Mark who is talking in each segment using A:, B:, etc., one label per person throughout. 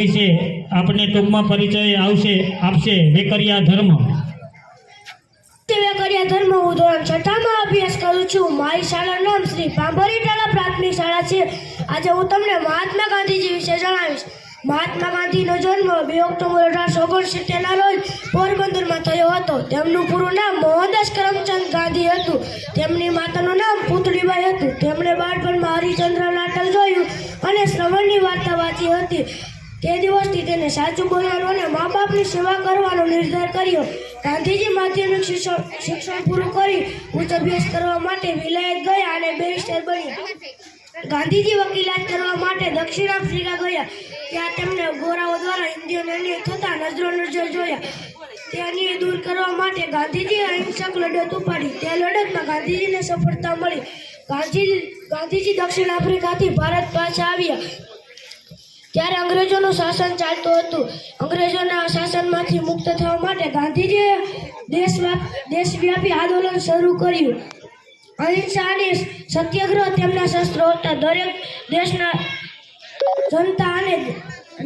A: વિશે આપને ટૂંકમાં પરિચય આવશે, આપશે વેકરિયા ધર્મ.
B: પોરબંદરમાં થયો હતો. તેમનું પૂરું નામ મોહનદાસ કરમચંદ ગાંધી હતું. તેમની માતાનું નામ પુતળીબાઈ હતું. તેમણે બાળપણમાં હરિચંદ્ર નાટક જોયું અને શ્રવણની વાર્તા વાંચી હતી. તે દિવસથી તેને સાચું બોલવાનું અને મા બાપની સેવા કરવાનો નિર્ધાર કર્યો. ગાંધીજી માધ્યમિક શિક્ષણ પૂરું કરી ઉચ્ચ અભ્યાસ કરવા માટે વિલાયત ગયા અને બેરિસ્ટર બન્યા. ગાંધીજી વકીલાત કરવા માટે દક્ષિણ આફ્રિકા ગયા. ત્યાં તેમને ગોરાઓ દ્વારા હિન્દીઓને અન્યાય થતા નજરો નજર જોયા. તે અન્ય દૂર કરવા માટે ગાંધીજીએ અહિંસક લડત ઉપાડી. તે લડતમાં ગાંધીજીને સફળતા મળી. ગાંધીજી ગાંધીજી દક્ષિણ આફ્રિકાથી ભારત પાછા આવ્યા. ત્યારે અંગ્રેજોનું શાસન ચાલતું હતું. અંગ્રેજોના શાસનમાંથી મુક્ત થવા માટે ગાંધીજીએ દેશવ્યાપ દેશવ્યાપી આંદોલન શરૂ કર્યું. અહિંસા અને સત્યાગ્રહ તેમના શસ્ત્રો હતા. દરેક દેશના જનતા અને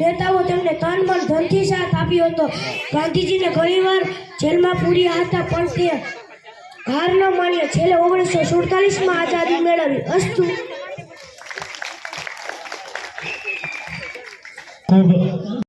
B: નેતાઓ તેમને તન મન ધનથી સાથ આપ્યો હતો. ગાંધીજીને ઘણીવાર જેલમાં પૂર્યા હતા, પણ તે હાર ન માન્યા. છેલ્લે ઓગણીસો સુડતાલીસમાં આઝાદી મેળવી. અસ્તુ
A: طوبى